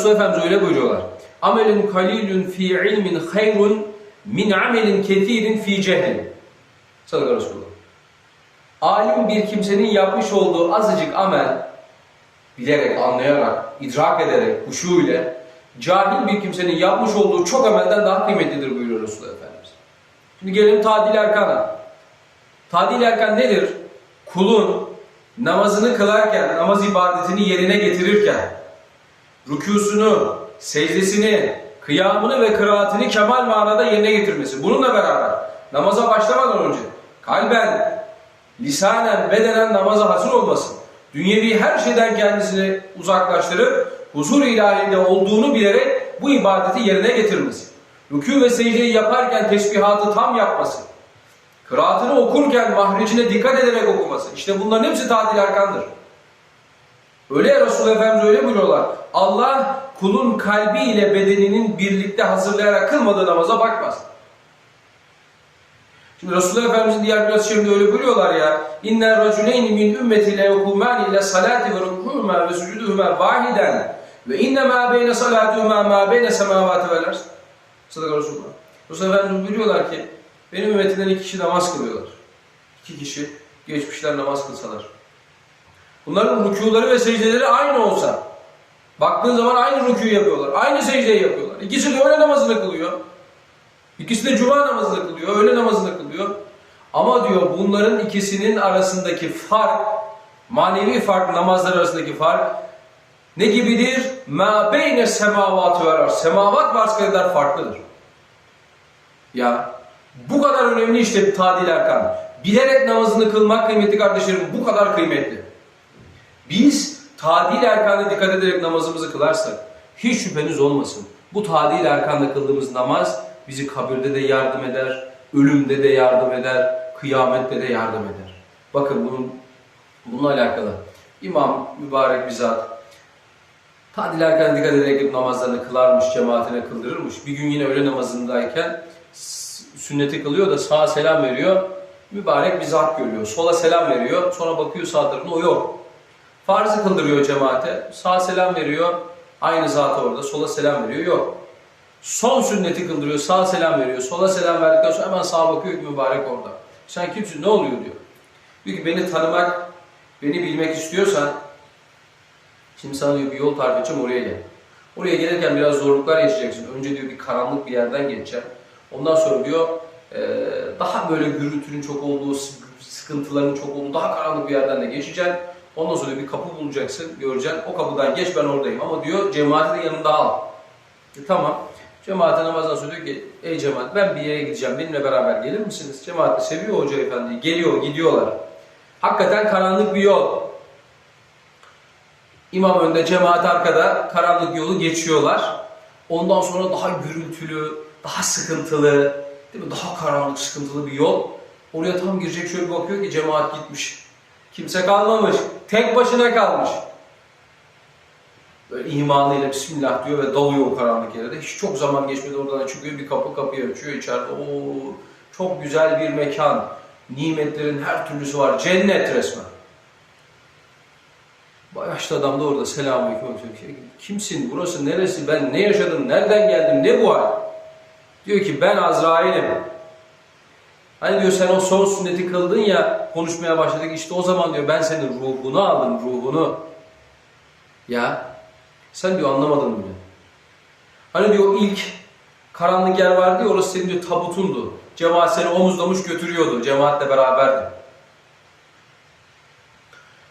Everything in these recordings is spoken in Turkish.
Resul Efendimiz öyle buyuruyorlar. Amelin kalilun fi ilmin hayrun min amelin kethirin fi cehl. Sadaka Resulullah. Alim bir kimsenin yapmış olduğu azıcık amel, bilerek, anlayarak, idrak ederek, huşu ile, cahil bir kimsenin yapmış olduğu çok amelden daha kıymetlidir buyuruyor Resulullah Efendimiz. Şimdi gelelim tadil erkana. Tadil erkan nedir? Kulun namazını kılarken, namaz ibadetini yerine getirirken, rükûsunu, secdesini, kıyamını ve kıraatini kemal manada yerine getirmesi. Bununla beraber namaza başlamadan önce kalben, lisanen, bedenen namaza hazır olması, dünyevi her şeyden kendisini uzaklaştırıp huzur ilahinde olduğunu bilerek bu ibadeti yerine getirmesi. Rükû ve secdeyi yaparken tesbihatı tam yapması. Kıraatını okurken mahrecine dikkat ederek okuması. İşte bunların hepsi tadil erkandır. Öyle ya Resulullah Efendimiz öyle buyuruyorlar. Allah kulun kalbi ile bedeninin birlikte hazırlayarak kılmadığı namaza bakmaz. Şimdi Resulullah Efendimizin diğer biraz şimdi öyle buyuruyorlar ya. İnner raculeyni min ümmeti le yekumani ile salati ve rükûhuma ve sucuduhuma vahiden ve inne ma beyne salatuhuma ma beyne semavati vel arz. Sadaka Resulullah. Resulullah Efendimiz buyuruyorlar ki benim ümmetimden iki kişi namaz kılıyorlar. İki kişi geçmişler namaz kılsalar. Bunların rükuları ve secdeleri aynı olsa, baktığın zaman aynı rükûyu yapıyorlar, aynı secdeyi yapıyorlar. İkisi de öğle namazını kılıyor. İkisi de cuma namazını kılıyor, öğle namazını kılıyor. Ama diyor bunların ikisinin arasındaki fark, manevi fark, namazlar arasındaki fark ne gibidir? Ma beyne semavat ve arz. Semavat ve kadar farklıdır. Ya bu kadar önemli işte tadil erkan. Bilerek namazını kılmak kıymetli kardeşlerim bu kadar kıymetli. Biz tadil erkanına dikkat ederek namazımızı kılarsak hiç şüpheniz olmasın. Bu tadil erkanla kıldığımız namaz bizi kabirde de yardım eder, ölümde de yardım eder, kıyamette de yardım eder. Bakın bunun bununla alakalı İmam mübarek bir zat tadil erkanına dikkat ederek namazlarını kılarmış, cemaatine kıldırırmış. Bir gün yine öğle namazındayken sünneti kılıyor da sağa selam veriyor. Mübarek bir zat görüyor. Sola selam veriyor. Sonra bakıyor sağ tarafına o yok. Farzı kıldırıyor cemaate. Sağa selam veriyor. Aynı zat orada. Sola selam veriyor. Yok. Son sünneti kıldırıyor. Sağa selam veriyor. Sola selam verdikten sonra hemen sağa bakıyor ki mübarek orada. Sen kimsin? Ne oluyor diyor. Diyor ki beni tanımak, beni bilmek istiyorsan şimdi sana diyor bir yol tarif edeceğim oraya gel. Oraya gelirken biraz zorluklar yaşayacaksın. Önce diyor bir karanlık bir yerden geçeceksin. Ondan sonra diyor daha böyle gürültünün çok olduğu, sıkıntıların çok olduğu daha karanlık bir yerden de geçeceksin. Ondan sonra bir kapı bulacaksın, göreceksin. O kapıdan geç ben oradayım ama diyor cemaati de yanında al. E, tamam. Cemaate namazdan sonra diyor ki ey cemaat ben bir yere gideceğim benimle beraber gelir misiniz? Cemaat de seviyor hoca efendiyi. Geliyor, gidiyorlar. Hakikaten karanlık bir yol. İmam önde, cemaat arkada karanlık yolu geçiyorlar. Ondan sonra daha gürültülü, daha sıkıntılı, değil mi? Daha karanlık, sıkıntılı bir yol. Oraya tam girecek şöyle bakıyor ki cemaat gitmiş. Kimse kalmamış. Tek başına kalmış. Böyle imanıyla Bismillah diyor ve dalıyor o karanlık yere. Hiç çok zaman geçmedi oradan çıkıyor bir kapı kapıyı açıyor içeride. Oo çok güzel bir mekan. Nimetlerin her türlüsü var. Cennet resmen. Yaşlı adam da orada selamünaleyküm. Şey, Kimsin? Burası neresi? Ben ne yaşadım? Nereden geldim? Ne bu hal? Diyor ki ben Azrail'im. Hani diyor sen o son sünneti kıldın ya konuşmaya başladık işte o zaman diyor ben senin ruhunu aldım ruhunu. Ya sen diyor anlamadın bile. Hani diyor ilk karanlık yer vardı ya orası senin diyor tabutundu. Cemaat seni omuzlamış götürüyordu. Cemaatle beraberdi.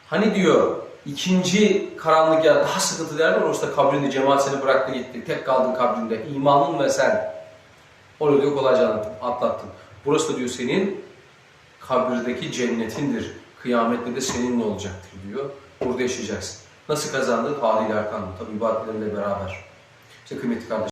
Hani diyor ikinci karanlık yer daha sıkıntılı yer var orası da kabrinde cemaat seni bıraktı gitti. Tek kaldın kabrinde. İmanın ve sen. Orada diyor kolayca atlattın. Burası da diyor senin kabirdeki cennetindir. Kıyamette de seninle olacaktır diyor. Burada yaşayacaksın. Nasıl kazandı? Taliyle arkan. Tabi ibadetlerle beraber. İşte kıymetli kardeşim.